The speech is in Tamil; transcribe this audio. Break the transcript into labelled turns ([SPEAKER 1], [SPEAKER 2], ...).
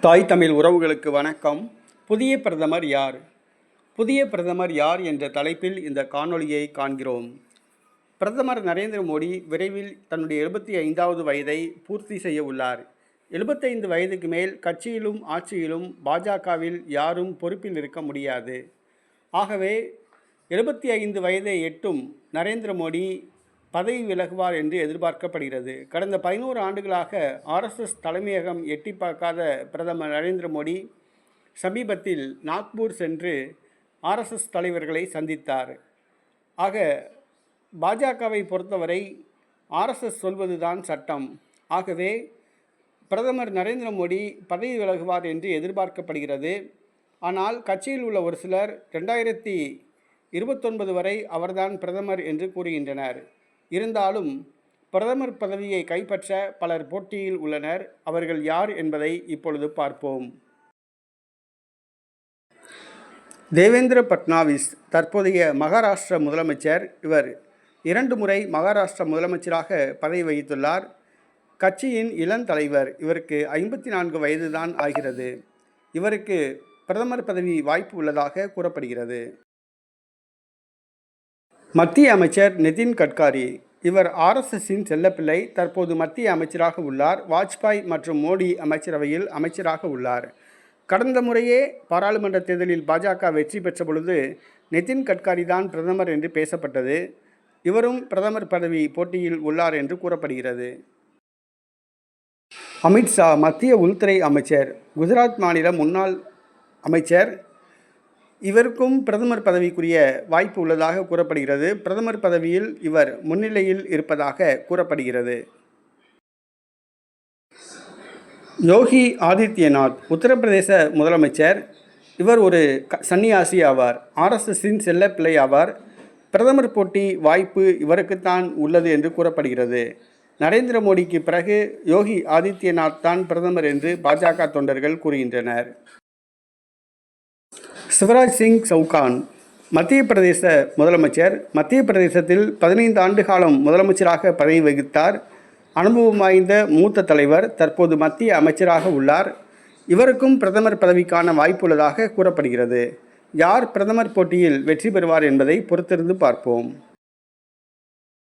[SPEAKER 1] தாய் தமிழ் உறவுகளுக்கு வணக்கம். புதிய பிரதமர் யார்? புதிய பிரதமர் யார் என்ற தலைப்பில் இந்த காணொளியை காண்கிறோம். பிரதமர் நரேந்திர மோடி விரைவில் தன்னுடைய எழுபத்தி ஐந்தாவது வயதை பூர்த்தி செய்ய உள்ளார். எழுபத்தைந்து வயதுக்கு மேல் கட்சியிலும் ஆட்சியிலும் பாஜகவில் யாரும் பொறுப்பில் இருக்க முடியாது. ஆகவே எழுபத்தி ஐந்து வயதை எட்டும் நரேந்திர மோடி பதவி விலகுவார் என்று எதிர்பார்க்கப்படுகிறது. கடந்த பதினோரு ஆண்டுகளாக ஆர்எஸ்எஸ் தலைமையகம் எட்டி பார்க்காத பிரதமர் நரேந்திர மோடி சமீபத்தில் நாக்பூர் சென்று ஆர்எஸ்எஸ் தலைவர்களை சந்தித்தார். ஆக பாஜகவை பொறுத்தவரை ஆர்எஸ்எஸ் சொல்வதுதான் சட்டம். ஆகவே பிரதமர் நரேந்திர மோடி பதவி விலகுவார் என்று எதிர்பார்க்கப்படுகிறது. ஆனால் கட்சியில் உள்ள ஒரு சிலர் ரெண்டாயிரத்தி இருபத்தொன்பது வரை அவர்தான் பிரதமர் என்று கூறுகின்றனர். இருந்தாலும் பிரதமர் பதவியை கைப்பற்ற பலர் போட்டியில் உள்ளனர். அவர்கள் யார் என்பதை இப்பொழுது பார்ப்போம். தேவேந்திர பட்னாவிஸ் தற்போதைய மகாராஷ்டிர முதலமைச்சர் இவர் இரண்டு முறை மகாராஷ்டிர முதலமைச்சராக பதவி வகித்துள்ளார். கட்சியின் இளந்தலைவர் இவருக்கு ஐம்பத்தி நான்கு வயதுதான் ஆகிறது. இவருக்கு பிரதமர் பதவி வாய்ப்பு உள்ளதாக கூறப்படுகிறது. மத்திய அமைச்சர் நிதின் கட்காரி. இவர் ஆர்எஸ்எஸ்ஸின் செல்லப்பிள்ளை தற்போது மத்திய அமைச்சராக உள்ளார். வாஜ்பாய் மற்றும் மோடி அமைச்சரவையில் அமைச்சராக உள்ளார். கடந்த முறையே பாராளுமன்ற தேர்தலில் பாஜக வெற்றி பெற்ற பொழுது நிதின் கட்காரி தான் பிரதமர் என்று பேசப்பட்டது. இவரும் பிரதமர் பதவி போட்டியில் உள்ளார் என்று கூறப்படுகிறது. அமித்ஷா மத்திய உள்துறை அமைச்சர். குஜராத் மாநில முன்னாள் அமைச்சர் இவருக்கும் பிரதமர் பதவிக்குரிய வாய்ப்பு உள்ளதாக கூறப்படுகிறது. பிரதமர் பதவியில் இவர் முன்னிலையில் இருப்பதாக கூறப்படுகிறது. யோகி ஆதித்யநாத் உத்தரப்பிரதேச முதலமைச்சர். இவர் ஒரு க சன்னியாசி ஆவார். ஆர்எஸ்எஸ்ஸின் செல்லப்பிள்ளை ஆவார். பிரதமர் போட்டி வாய்ப்பு இவருக்குத்தான் உள்ளது என்று கூறப்படுகிறது. நரேந்திர மோடிக்கு பிறகு யோகி ஆதித்யநாத் தான் பிரதமர் என்று பாஜக தொண்டர்கள் கூறுகின்றனர். சிவராஜ் சிங் சவுகான். மத்திய பிரதேச முதலமைச்சர் மத்திய பிரதேசத்தில் பதினைந்து ஆண்டு காலம் முதலமைச்சராக பதவி வகித்தார். அனுபவம் வாய்ந்த மூத்த தலைவர் தற்போது மத்திய அமைச்சராக உள்ளார். இவருக்கும் பிரதமர் பதவிக்கான வாய்ப்புள்ளதாக கூறப்படுகிறது. யார் பிரதமர் போட்டியில் வெற்றி பெறுவார் என்பதை பொறுத்திருந்து பார்ப்போம்.